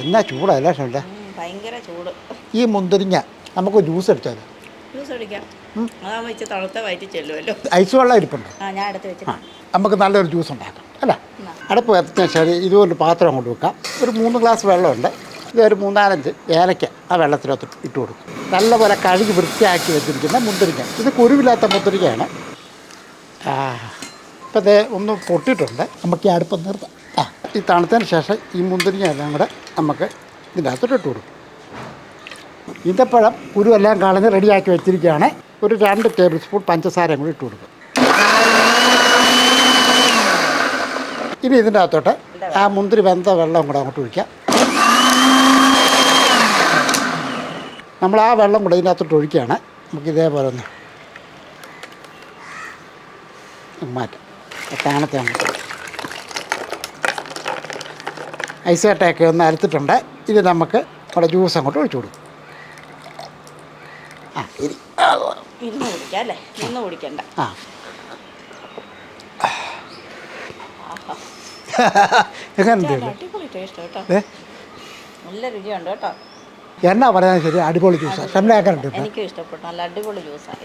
എന്നാ ചൂടല്ല ഷണ്ട ഭയങ്കര ചൂട്. ഈ മുന്തിരിങ്ങ നമുക്ക് ജ്യൂസ് അടിച്ചാൽ ജ്യൂസ് അടിക്കാം അതാകുമ്പോൾ ഇച്ചിരി തണുത്ത വയറ്റി ചെല്ലുമല്ലോ ഐസ് വെള്ളം ഇരിപ്പുണ്ട്? ആ ഞാൻ എടുത്ത് വെച്ചിട്ട് ആ നമുക്ക് നല്ലൊരു ജ്യൂസ് ഉണ്ടാക്കാം അല്ല. അടുപ്പ് കത്തിച്ച ശരി ഇതുപോലെ പാത്രം അങ്ങോട്ട് വെക്കാം. ഒരു മൂന്ന് ഗ്ലാസ് വെള്ളമുണ്ട്. ഇതൊരു മൂന്നാലഞ്ച് ഏലയ്ക്ക ആ വെള്ളത്തിനകത്ത് ഇട്ട് കൊടുക്കും. നല്ലപോലെ കഴുകി വൃത്തിയാക്കി വെച്ചിരിക്കുന്ന മുന്തിരിങ്ങ. ഇത് കുരുവില്ലാത്ത മുന്തിരിങ്ങയാണ്. ആ ഇപ്പം ദേ ഒന്ന് പൊട്ടിയിട്ടുണ്ട്. നമുക്ക് ഈ അടുപ്പ് നിർത്താം. ആ ഈ തണുത്തതിന് ശേഷം ഈ മുന്തിരിങ്ങ എല്ലാം കൂടെ നമുക്ക് ഇതിന്റെ അകത്തോട്ട് ഇട്ട് കൊടുക്കും. ഈന്തപ്പഴം കുരുവെല്ലാം കളഞ്ഞ് റെഡിയാക്കി വെച്ചിരിക്കുകയാണ്. ഒരു രണ്ട് ടേബിൾ സ്പൂൺ പഞ്ചസാര കൂടി ഇട്ട് കൊടുക്കും. ഇനി ഇതിന്റെ അകത്തോട്ട് ആ മുന്തിരി വെന്ത വെള്ളം കൂടെ അങ്ങോട്ട് ഒഴിക്കാം. നമ്മൾ ആ വെള്ളം കൂടെ ഇതിനകത്തോട്ട് ഒഴിക്കുകയാണ്. നമുക്ക് ഇതേപോലെ ഒന്ന് മാറ്റാം. തണുത്തേ അങ്ങോട്ട് ഐസ് കട്ടയൊക്കെ ഒന്ന് അരത്തിട്ടുണ്ട് ഇത് നമുക്ക് നമ്മുടെ ജ്യൂസ് അങ്ങോട്ട് ഒഴിച്ചു കൊടുക്കും. ആ ഇരുന്ന് കുടിക്കാം അല്ലേ? നിന്ന് കുടിക്കണ്ട. നല്ല രുചിയുണ്ട് കേട്ടോ. എന്നാ പറയാൻ ശരി? അടിപൊളി ജ്യൂസാണ് എനിക്കും ഇഷ്ടപ്പെട്ടു. നല്ല അടിപൊളി ജ്യൂസാണ്